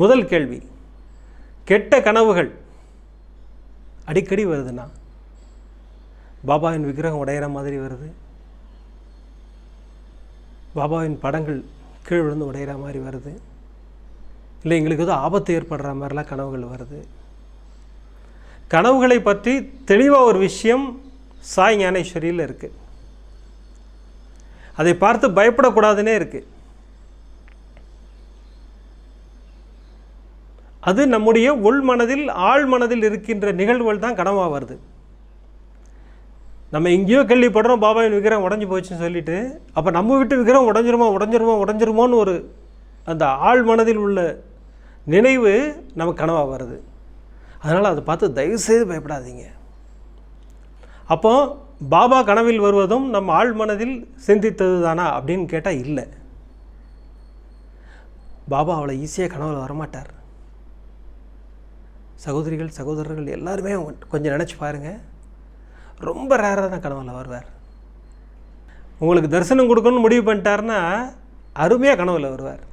முதல் கேள்வி கெட்ட கனவுகள் அடிக்கடி வருதுன்னா பாபாவின் விக்கிரகம் உடையிற மாதிரி வருது. பாபாவின் படங்கள் கீழ் விழுந்து உடையிற மாதிரி வருது. இல்லை எங்களுக்கு ஏதோ ஆபத்து ஏற்படுற மாதிரிலாம் கனவுகள் வருது. கனவுகளை பற்றி தெளிவாக ஒரு விஷயம் சாய் ஞானேஸ்வரியில் இருக்குது அதை பார்த்து பயப்படக்கூடாதுன்னே இருக்குது அது நம்முடைய உள் மனதில் ஆழ் மனதில் இருக்கின்ற நிகழ்வுகள் தான் கனவாக வருது. நம்ம எங்கேயோ கேள்விப்படுறோம் பாபாவின் விக்கிரம் உடஞ்சி போச்சுன்னு சொல்லிட்டு. அப்போ நம்ம வீட்டு விக்கிரம் உடஞ்சிருமோ உடஞ்சிருமோ உடஞ்சிருமோன்னு ஒரு அந்த ஆழ் மனதில் உள்ள நினைவு நமக்கு கனவாக வருது. அதனால் அதை பார்த்து தயவுசெய்து பயப்படாதீங்க. அப்போ பாபா கனவில் வருவதும் நம் ஆழ் மனதில் சிந்தித்தது தானா அப்படின்னு கேட்டால் இல்லை. பாபா அவ்வளோ ஈஸியாக கனவில் வரமாட்டார். சகோதரிகள் சகோதரர்கள் எல்லாருமே கொஞ்சம் நினச்சி பாருங்கள் ரொம்ப ரேராக தான் கனவில் வருவார். உங்களுக்கு தரிசனம் கொடுக்கணும்னு முடிவு பண்ணிட்டாருன்னா அருமையாக கனவில் வருவார்.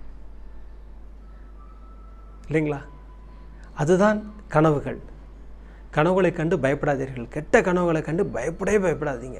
இல்லைங்களா? அதுதான் கனவுகள். கனவுகளை கண்டு பயப்படாதீர்கள். கெட்ட கனவுகளை கண்டு பயப்படவே பயப்படாதீங்க.